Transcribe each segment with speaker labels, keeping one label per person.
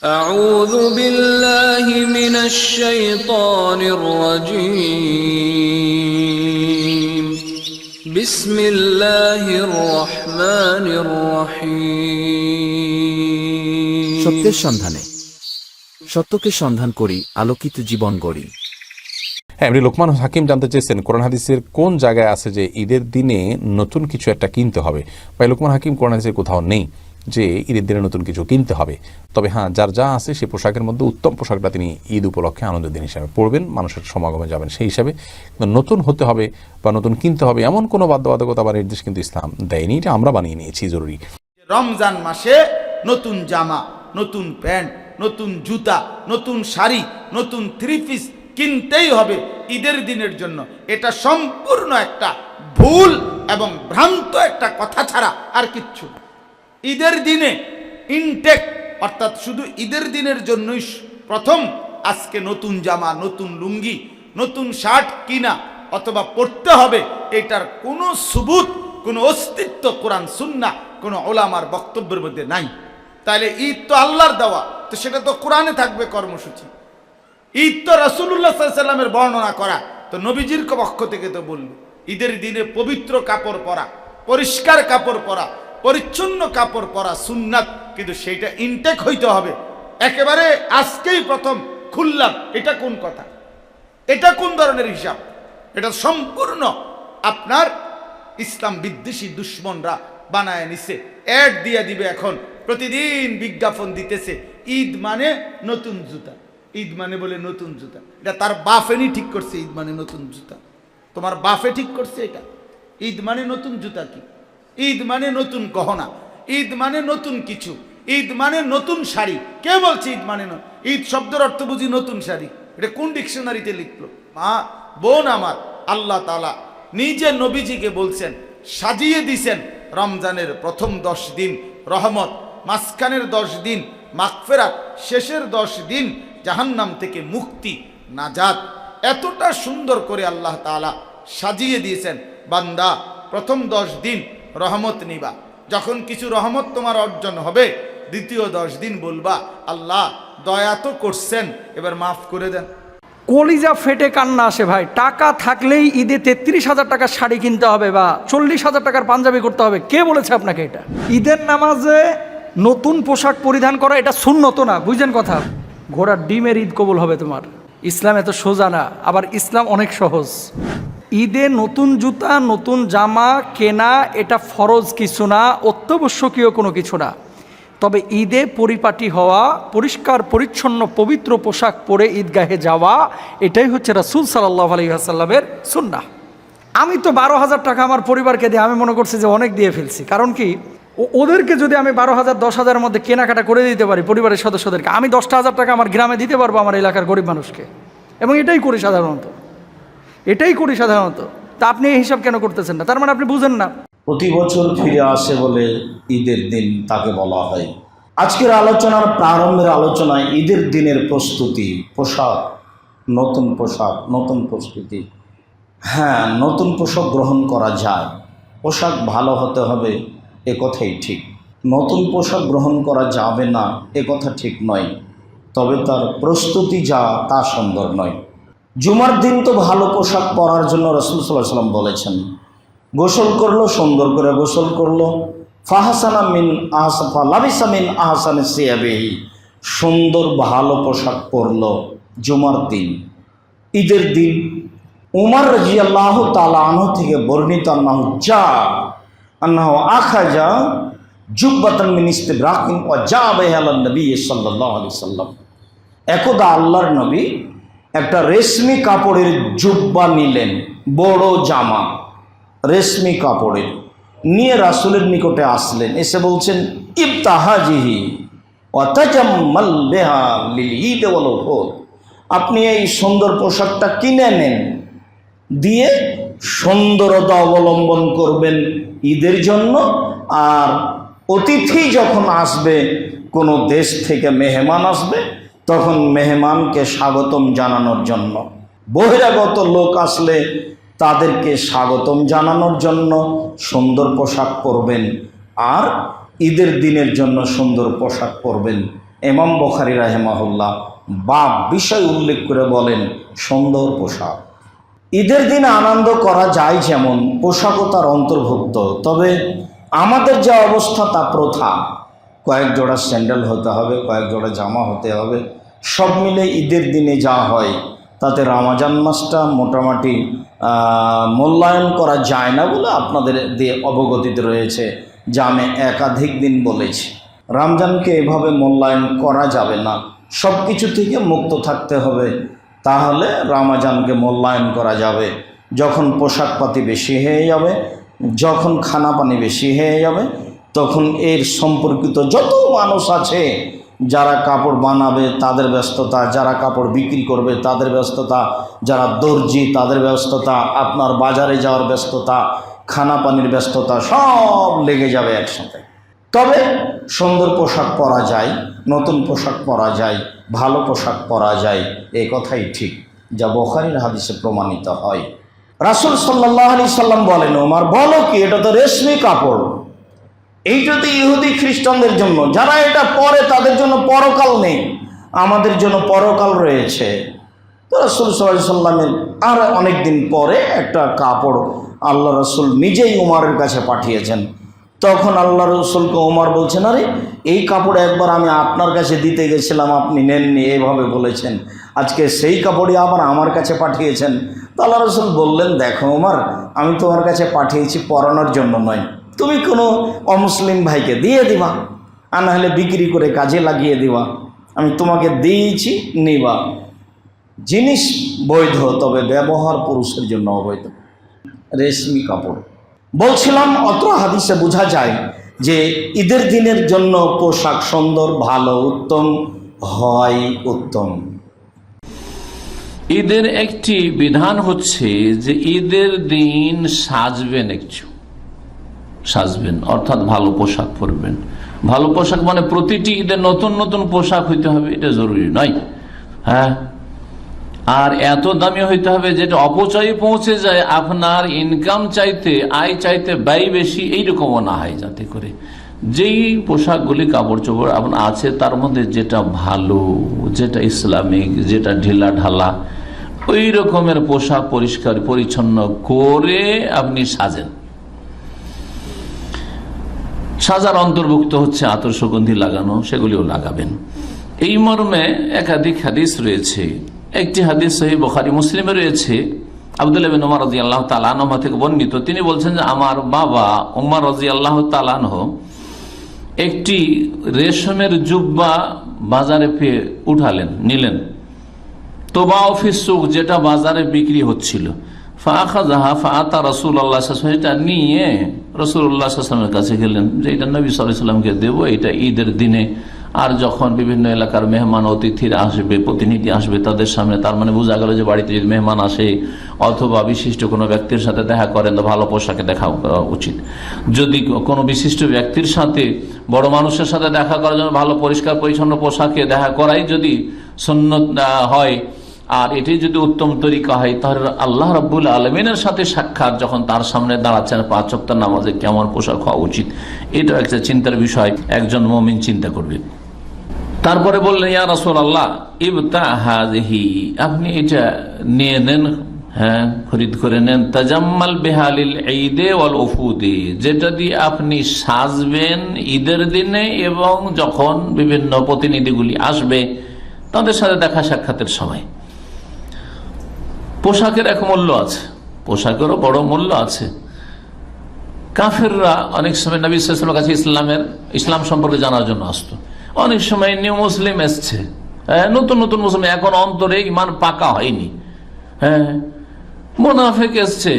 Speaker 1: أعوذ بالله من الشيطان الرجيم بسم الله الرحمن الرحيم
Speaker 2: সত্যের সন্ধানে সত্যকে সন্ধান করি আলোকিত জীবন গড়ি
Speaker 3: হ্যাঁ এমনি লোকমান হাকিম জানতে চেয়েছেন কোরআন হাদিসের কোন জায়গায় আছে যে ঈদের দিনে নতুন কিছু একটা কিনতে হবে বা এই লোকমান হাকিম কোরআন হাদিসের কোথাও নেই যে ঈদের দিনে নতুন কিছু কিনতে হবে। তবে হ্যাঁ যার যা আছে সে পোশাকের মধ্যে উত্তম পোশাকটা তিনি ঈদ উপলক্ষে আনন্দের দিন হিসাবে পড়বেন মানুষের সমাগমে যাবেন সেই হিসাবে। নতুন হতে হবে বা নতুন কিনতে হবে এমন কোনো বাধ্যবাধকতা বা নির্দেশ কিন্তু ইসলাম দেয়নি। এটা আমরা বানিয়ে নিয়েছি, জরুরি।
Speaker 4: রমজান মাসে নতুন জামা, নতুন প্যান্ট, নতুন জুতা, নতুন শাড়ি, নতুন থ্রি পিস কিনতেই হবে ঈদের দিনের জন্য। এটা সম্পূর্ণ একটা ভুল এবং ভ্রান্ত একটা কথা ছাড়া আর কিচ্ছু। ঈদের দিনে ইনটেক অর্থাৎ শুধু ঈদের দিনের জন্যই প্রথম আজকে নতুন জামা, নতুন লুঙ্গি, নতুন শার্ট কিনা অথবা পড়তে হবে, এটার কোনো সুবুত, কোনো অস্তিত্ব কোরআন সুন্না কোনো ওলামার বক্তব্যের মধ্যে নাই। তাহলে ঈদ তো আল্লাহর দেওয়া, তো সেটা তো কোরআনে থাকবে কর্মসূচি। ঈদ তো রাসুল্লাহ সাল্লামের বর্ণনা করা, তো নবীজির পক্ষ থেকে তো বলল, ঈদের দিনে পবিত্র কাপড় পরা, পরিষ্কার কাপড় পরা পরিচ্ছন্ন কাপড় পরা সুন্নাত, কিন্তু সেইটা ইনটেক হইতে হবে। একেবারে আজকেই প্রথম খুললাম, এটা কোন কথা? এটা কোন ধরনের হিসাব? এটা সম্পূর্ণ আপনার ইসলাম বিদ্বেষী দুশ্মনরা বানায় নিছে। অ্যাড দিয়ে দিবে এখন, প্রতিদিন বিজ্ঞাপন দিতেছে। ঈদ মানে নতুন জুতা। ঈদ মানে বলে নতুন জুতা। এটা তার বাফেনি ঠিক করছে, ঈদ মানে নতুন জুতা। তোমার বাফে ঠিক করছে এটা। ঈদ মানে নতুন জুতা কি? ঈদ মানে নতুন গহনা, ঈদ মানে নতুন কিছু, ঈদ মানে নতুন শাড়ি। কে বলছে ঈদ মানে ঈদ শব্দের অর্থ বুঝি নতুন শাড়ি। এটা কোন ডিকশনারিতে লিখলো? মা, বোন আমার, আল্লাহ তালা নিজে নবীজিকে বলছেন, সাজিয়ে দিছেন রমজানের প্রথম দশ দিন রহমত, মাঝখানের দশ দিন মাগফেরাত, শেষের দশ দিন জাহান্নাম থেকে মুক্তি, নাজাত। এতটা সুন্দর করে আল্লাহ তাআলা সাজিয়ে দিয়েছেন, বান্দা, প্রথম দশ দিন রহমত নিবা। যখন কিছু রহমত তোমার অর্জন হবে, দ্বিতীয় দশ দিন বলবা, আল্লাহ, দয়া তো করছেন, এবার মাফ করে দেন।
Speaker 5: কলিজা ফেটে কান্না আসে ভাই। টাকা থাকলেই ঈদে তেত্রিশ হাজার টাকার শাড়ি কিনতে হবে বা চল্লিশ হাজার টাকার পাঞ্জাবি করতে হবে। কে বলেছে আপনাকে এটা? ঈদের নামাজে নতুন পোশাক পরিধান করা এটা শূন্যত না বুঝছেন কথা? ঘোড়ার ডিমের ঈদ কবুল হবে তোমার। ইসলাম এত সোজা না, আবার ইসলাম অনেক সহজ। ঈদে নতুন জুতা, নতুন জামা কেনা এটা ফরজ কিছু না, অত্যাবশ্যকীয় কোনো কিছু না। তবে ঈদে পরিপাটি হওয়া, পরিষ্কার, পরিচ্ছন্ন, পবিত্র পোশাক পরে ঈদগাহে যাওয়া, এটাই হচ্ছে রাসুল সাল্লাহ আলহিহাসাল্লামের সুন্না আমি তো বারো হাজার টাকা আমার পরিবারকে দিয়ে আমি মনে করছি যে অনেক দিয়ে ফেলছি। কারণ কি? ওদেরকে যদি আমি বারো হাজার, দশ হাজারের মধ্যে কেনাকাটা করে দিতে পারি পরিবারের সদস্যদেরকে, আমি দশটা হাজার টাকা আমার গ্রামে দিতে পারব আমার এলাকার গরিব মানুষকে। এবং এটাই করি সাধারণত। এটাই করি সাধারণত। তা আপনি এই হিসাব কেন করতেছেন না? তার মানে আপনি বুঝেন না।
Speaker 6: প্রতি বছর ফিরে আসে বলে ঈদের দিন তাকে বলা হয়। আজকের আলোচনার প্রারম্ভের আলোচনায় ঈদের দিনের প্রস্তুতি, পোশাক, নতুন পোশাক, নতুন প্রস্তুতি। হ্যাঁ নতুন পোশাক গ্রহণ করা যায়। পোশাক ভালো হতে হবে, এ কথাই ঠিক। নতুন পোশাক গ্রহণ করা যাবে না, এ কথা ঠিক নয়। তবে তার প্রস্তুতি যা তা সুন্দর নয়। জুমার দিন তো ভালো পোশাক পরার জন্য রসুল সাল্লাহ সাল্লাম বলেছেন। গোসল করল, সুন্দর করে গোসল করল। ফাহাসানা মিন আহসাফা লাবিসা মিন আহসানে সিয়াবেহি। সুন্দর, ভালো পোশাক পরলো জুমার দিন। ঈদের দিন উমার রাজি আল্লাহ তালা আনহ থেকে বর্ণিত আন্নাহ যা আন্নাহ আখা যা জুব্বাতান মিন ইস্তিবরাকিন ও যা বেহালান নবী সাল্লাল্লাহু আলাইহি সাল্লাম। একদা আল্লাহর নবী একটা রেশমি কাপড়ের জুব্বা নিলেন, বড় জামা, রেশমি কাপড়ের নিয়ে রাসুলের নিকটে আসলেন, এসে বলছেন উহুদ। আপনি এই সুন্দর পোশাকটা কিনে নেন, দিয়ে সুন্দরতা অবলম্বন করবেন ঈদের জন্য, আর অতিথি যখন আসবে, কোনো দেশ থেকে মেহমান আসবে তখন মেহমানকে স্বাগতম জানানোর জন্য। বহিরাগত লোক আসলে তাদেরকে স্বাগতম জানানোর জন্য সুন্দর পোশাক পরবেন আর ঈদের দিনের জন্য সুন্দর পোশাক পরবেন। এমাম বখারি রাহেমাহুল্লাহ বা বিষয় উল্লেখ করে বলেন, সুন্দর পোশাক। ঈদের দিনে আনন্দ করা যায় যেমন পোশাকও তার অন্তর্ভুক্ত, তবে আমাদের যে অবস্থা তা প্রথা। কয়েক জোড়া স্যান্ডেল হতে হবে, কয়েক জোড়া জামা হতে হবে সব মিলে ঈদের দিনে যা হয়, তাতে রামাজান মাসটা মোটামুটি মূল্যায়ন করা যায় না বলে আপনাদের দিয়ে অবগতিতে রয়েছে, যা আমি একাধিক দিন বলেছি। রমজানকে এভাবে মূল্যায়ন করা যাবে না। সব কিছু থেকে মুক্ত থাকতে হবে, তাহলে রামাজানকে মূল্যায়ন করা যাবে। যখন পোশাক পাতি বেশি হয়ে যাবে, যখন খানা পানি বেশি হয়ে যাবে, তখন এর সম্পর্কিত যত মানুষ আছে যারা কাপড় বানাবে তাদের ব্যস্ততা, যারা কাপড় বিক্রি করবে তাদের ব্যস্ততা, যারা দর্জি তাদের ব্যস্ততা, আপনার বাজারে যাওয়ার ব্যস্ততা, খানা পানির ব্যস্ততা, সব লেগে যাবে একসাথে। তবে সুন্দর পোশাক পরা যায়, নতুন পোশাক পরা যায়, ভালো পোশাক পরা যায় এই কথাই ঠিক, যা বোখারির হাদিসে প্রমাণিত হয়। রাসুল সাল্লাহ আলি সাল্লাম বলেন, ওমার, বলো কি, এটা তো রেশমি কাপড়। এইটা তো ইহুদি খ্রিস্টানদের জন্য। যারা এটা পরে তাদের জন্য পরকাল নেই। আমাদের জন্য পরকাল রয়েছে। তো রসুল সাল্লাহ সাল্লামের আর অনেক দিন পরে একটা কাপড় আল্লাহ রসুল নিজেই উমারের কাছে পাঠিয়েছেন। তখন আল্লাহ রসুলকে ওমর বলছেন, আরে, এই কাপড় একবার আমি আপনার কাছে দিতে গেছিলাম, আপনি নেননি। এইভাবে বলেছেন। আজকে সেই কাপড়ই আবার আমার কাছে পাঠিয়েছেন। তো আল্লাহ রসুল বললেন, দেখো ওমর আমি তোমার কাছে পাঠিয়েছি পরানোর জন্য নয়। তুমি কোনো অমুসলিম ভাইকে দিয়ে দিবা, আর না হলে বিক্রি করে কাজে লাগিয়ে দিবা। আমি তোমাকে দিয়েছি, নিবা। জিনিস বৈধ, তবে ব্যবহার পুরুষের জন্য অবৈধ। রেশমি কাপড়। বলছিলাম অত হাদিসে বোঝা যায় যে ঈদের দিনের জন্য পোশাক সুন্দর, ভালো, উত্তম, হয় উত্তম।
Speaker 7: ঈদের একটি বিধান হচ্ছে যে ঈদের দিন সাজবেন একটু। সাজবেন, অর্থাৎ ভালো পোশাক পরবেন। ভালো পোশাক মানে প্রতিটি ঈদের নতুন নতুন পোশাক হইতে হবে, এটা জরুরি নয়। হ্যাঁ? আর এত দামি হইতে হবে যেটা অপচয়ে পৌঁছে যায়, আপনার ইনকাম চাইতে, আয় চাইতে ব্যয় বেশি এইরকমও না হয় যাতে করে। যেই পোশাকগুলি কাপড় চোপড় আপনার আছে, তার মধ্যে যেটা ভালো, যেটা ইসলামিক, যেটা ঢিলা ঢালা ওই রকমের পোশাক পরিষ্কার, পরিচ্ছন্ন করে আপনি সাজেন। সাজার অন্তর্ভুক্ত হচ্ছে আতর সুগন্ধি লাগানো, সেগুলিও লাগাবেন। এই মর্মে একাধিক হাদিস রয়েছে। একটি হাদিস সহি বখারি মুসলিমে রয়েছে। আবদুল্লাহ বিন উমার রাজি থেকে বর্ণিত। তিনি বলছেন যে, আমার বাবা উমার রাজি আল্লাহ তালানহ একটি রেশমের জুব্বা বাজারে পেয়ে উঠালেন, নিলেন। তোবা অফিস সুখ, যেটা বাজারে বিক্রি হচ্ছিল। ফাঁতা রসুল আল্লাহ এটা নিয়ে রসুল্লাহ আসলামের কাছে গেলেন যে এটা নবী সাল্লামকে দেবো, এটা ঈদের দিনে। আর যখন বিভিন্ন এলাকার মেহমান অতিথিরা আসবে, প্রতিনিধি আসবে তাদের সামনে, তার মানে বোঝা গেল যে বাড়িতে যদি মেহমান আসে অথবা বিশিষ্ট কোনো ব্যক্তির সাথে দেখা করেন, তো ভালো পোশাকে দেখা উচিত। যদি কোনো বিশিষ্ট ব্যক্তির সাথে, বড় মানুষের সাথে দেখা করার জন্য ভালো, পরিষ্কার, পরিচ্ছন্ন পোশাকে দেখা করাই যদি সন্ন্যত হয় আর এটি যদি উত্তম তরিকা হয়, তাহলে আল্লাহ রব্বুল আলমিনের সাথে সাক্ষাৎ যখন তার সামনে দাঁড়াচ্ছেন, পাঁচ সপ্তাহ নামাজে কেমন পোশাক হওয়া উচিত? এটা একটা চিন্তার বিষয়, একজন মমিন চিন্তা করবে। তারপরে বললেন, ইয়া রসুল আল্লাহ ইবতা হাজহি আপনি এটা নিয়ে নেন হ্যাঁ খরিদ করে নেন। তাজাম্মাল বেহালিল ঈদে ওয়াল ওফুদে যেটা দিয়ে আপনি সাজবেন ঈদের দিনে এবং যখন বিভিন্ন প্রতিনিধিগুলি আসবে, তাদের সাথে দেখা সাক্ষাতের সময়। পোশাকের এক মূল্য আছে পোশাকেরও বড় মূল্য আছে। কাফেররা অনেক সময় নবী সাল্লামের কাছে ইসলামের ইসলাম সম্পর্কে জানার জন্য আসতো। অনেক সময় নিউ মুসলিম এসছে। হ্যাঁ, নতুন নতুন মুসলিম এখন অন্তরে ইমান পাকা হয়নি। হ্যাঁ মোনাফেক এসছে।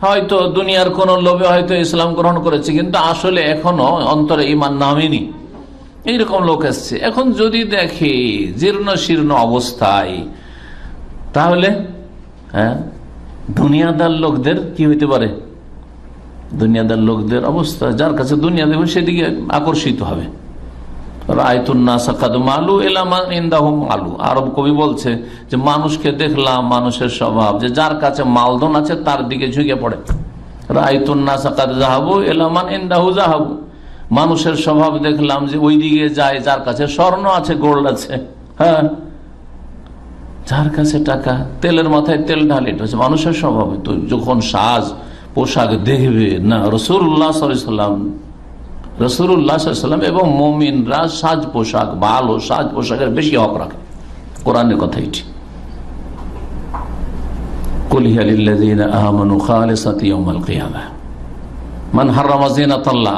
Speaker 7: হয়তো দুনিয়ার কোন লোভে হয়তো ইসলাম গ্রহণ করেছে কিন্তু আসলে এখনও অন্তরে ইমান নামেনি। এইরকম লোক এসছে। এখন যদি দেখে জীর্ণ শীর্ণ অবস্থায় তাহলে হ্যাঁ? দুনিয়াদার লোকদের কি হইতে পারে? দুনিয়াদার লোকদের অবস্থা, যার কাছে দুনিয়া দেখবে সেদিকে আকর্ষিত হবে। মালু মালু। আরব কবি বলছে যে, মানুষকে দেখলাম মানুষের স্বভাব, যে যার কাছে মালধন আছে তার দিকে ঝুঁকে পড়ে। রায়তুন্না সাকাদ জাহাবু এলামান ইন্দাহু জাহাবু মানুষের স্বভাব দেখলাম যে ওই দিকে যায়, যার কাছে স্বর্ণ আছে, গোল্ড আছে। হ্যাঁ? যার কাছে টাকা, তেলের মাথায় তেল ঢালে হচ্ছে মানুষের স্বভাব। তো যখন সাজ, পোশাক দেখবে, না রসুল্লাহ সাল্লাম রসুল্লাহ সাল্লাম এবং মমিনরা সাজ পোশাক ভালো সাজ পোশাকের বেশি হক রাখে। কোরআনের কথা এটি।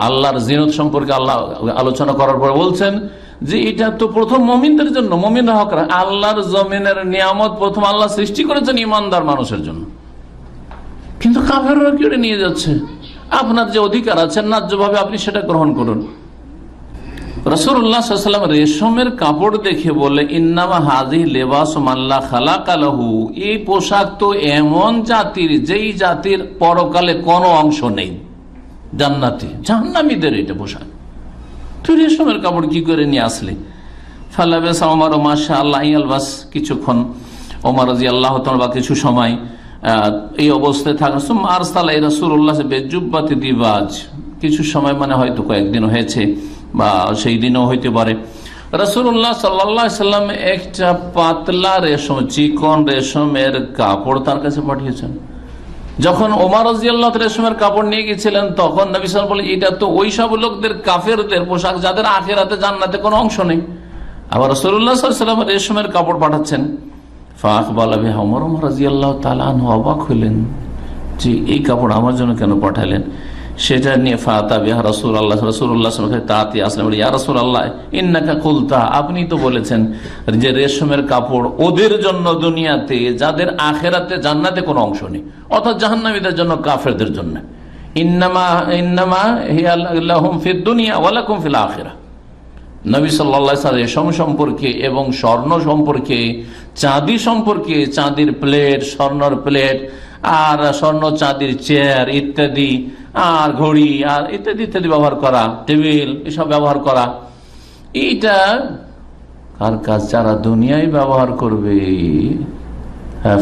Speaker 7: আল্লাহর জিনত সম্পর্কে আল্লাহ আলোচনা করার পর বলছেন যে এটা তো প্রথম মমিনদের জন্য মমিনরা হকরা। আল্লাহর জমিনের নিয়ামত প্রথম আল্লাহ সৃষ্টি করেছেন ইমানদার মানুষের জন্য। কিন্তু কাফেররা কেড়ে নিয়ে যাচ্ছে? আপনার যে অধিকার আছে, ন্যায্যভাবে আপনি সেটা গ্রহণ করুন। রসুল্লাহাম রেশমের কাপড় দেখে বলে, ইন্নামা হাজি লেবাস মাল্লা খালা কালাহু এই পোশাক তো এমন জাতির, যেই জাতির পরকালে কোনো অংশ নেই। জান্নাতি, জাহান্নামীদের এটা পোশাক। তুই রেশমের কাপড় কি করে নিয়ে আসলি? ফালাবেস আমার মাসা আল্লাহ আলবাস কিছুক্ষণ ওমর রাজি আল্লাহ বা কিছু সময় এই অবস্থায় থাকা। আরসাল রসুল্লাহ বেজুব্বাতি দিবাজ। কিছু সময় মানে হয়তো কয়েকদিন হয়েছে, বা সেই দিনও হইতে পারে। রসুল্লাহ সাল্লাহ সাল্লাম একটা পাতলা রেশম, চিকন রেশমের কাপড় তার কাছে পাঠিয়েছেন। যখন ওমার রাজিয়াল্লাহ রেশমের কাপড় নিয়ে গেছিলেন তখন নবী সাল বলে এটা তো ওই সব লোকদের, কাফেরদের পোশাক যাদের আখের আখেরাতে জান্নাতে কোনো অংশ নেই। আবার রসুল্লাহ সাল্লাম রেশমের কাপড় পাঠাচ্ছেন। ফাঁক বালাবে অমর ওমর রাজিয়াল্লাহ তালান অবাক হইলেন যে, এই কাপড় আমার জন্য কেন পাঠালেন? সেটা নিয়ে ফাতা বিহা রসুল আল্লাহ রসুল্লাহ তাতে আসলাম ইয়া রসুল আল্লাহ ইন্নাকা কুলতা আপনি তো বলেছেন যে রেশমের কাপড় ওদের জন্য দুনিয়াতে, যাদের আখেরাতে জান্নাতে কোনো অংশ নেই, অর্থাৎ জাহান্নামীদের জন্য, কাফেরদের জন্য। ইন্নামা ইন্নামা দুনিয়া রেশম সম্পর্কে এবং স্বর্ণ সম্পর্কে, চাঁদি সম্পর্কে, চাঁদির প্লেট, স্বর্ণর প্লেট আর স্বর্ণ চাঁদির চেয়ার ইত্যাদি আর ঘড়ি আর ইত্যাদি ইত্যাদি ব্যবহার করা টেবিল এসব ব্যবহার করা। এইটা কার কাজ? যারা দুনিয়ায় ব্যবহার করবে হ্যাঁ,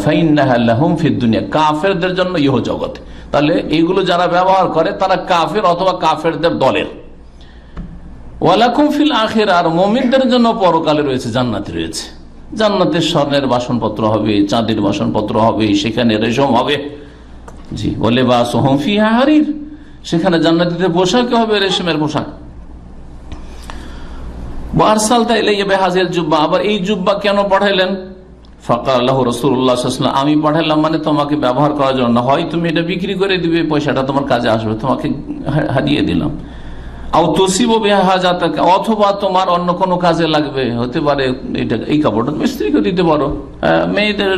Speaker 7: দুনিয়া। কাফেরদের জন্য ইহ জগৎ। তাহলে এইগুলো যারা ব্যবহার করে তারা কাফের অথবা কাফেরদের দলের। ওয়ালাকুম ফিল আখের আর মমিনদের জন্য পরকালে রয়েছে জান্নাতে রয়েছে। জান্নাতের স্বর্ণের বাসনপত্র হবে, চাঁদের বাসনপত্র হবে, সেখানে রেশম হবে। জি, বলে বা সোহম ফি হারির। সেখানে জান্নাতিদের পোশাক হবে, রেশমের পোশাক। জুব্বা। আবার এই জুব্বা কেন পাঠাইলেন? ফাঁকা আল্লাহ রসুল্লাহ আমি পাঠালাম মানে তোমাকে ব্যবহার করার জন্য। হয় তুমি এটা বিক্রি করে দিবে, পয়সাটা তোমার কাজে আসবে, তোমাকে হারিয়ে দিলাম। অথবা তোমার অন্য কোনো কাজে লাগবে হতে পারে এটা এই কাপড়টা তুমি স্ত্রীকে দিতে পারো। হ্যাঁ, মেয়েদের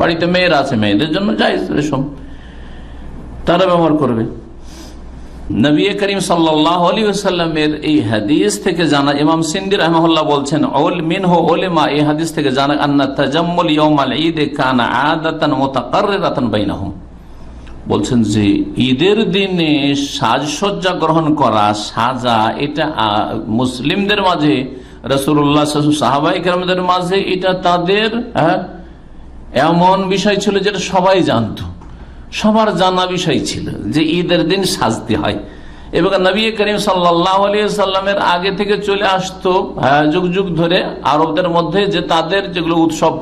Speaker 7: বাড়িতে মেয়েরা আছে মেয়েদের জন্য যাই রেশম। তারা ব্যবহার করবে। নবী করিম সাল্লাহ আলী সাল্লামের এই হাদিস থেকে জানা ইমাম সিন্দির রহমল্লাহ বলছেন ওল মিন হো ওলেমা এই হাদিস থেকে জানা আন্না তাজাম্মুল ইয়মাল ঈদ কানা আদাতান মোতাকাররাতান বাইনাহুম। বলছেন যে ঈদের দিনে সাজসজ্জা গ্রহণ করা সাজা এটা মুসলিমদের মাঝে রসুল্লাহ সাহাবাই মাঝে এটা তাদের হ্যাঁ, এমন বিষয় ছিল যেটা সবাই জানতো। সবার জানা বিষয় ছিল যে ঈদের দিন সাজতে হয়। এবং নবী করিম সাল্লাহ সাল্লামের আগে থেকে চলে আসতো হ্যাঁ, যুগ যুগ ধরে আরবদের মধ্যে যে তাদের যেগুলো উৎসব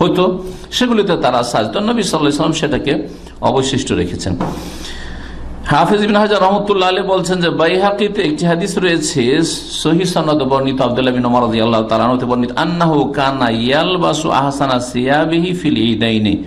Speaker 7: হতো সেগুলিতে তারা সাজতো। নবী সাল্লাহ সেটাকে অবশিষ্ট রেখেছেন। হাফিজ বিন হাজার রহমতুল্লাহ আলী বলছেন যে, বাইহাকিতে একটি হাদিস রয়েছে সহি সনদ বর্ণিত আব্দুল্লাহ বিন ওমর রাদিয়াল্লাহু তাআলা বর্ণিত, আন্নাহু কানা ইয়ালবাসু আহসানা সিয়াবিহি ফিল ঈদাইনি।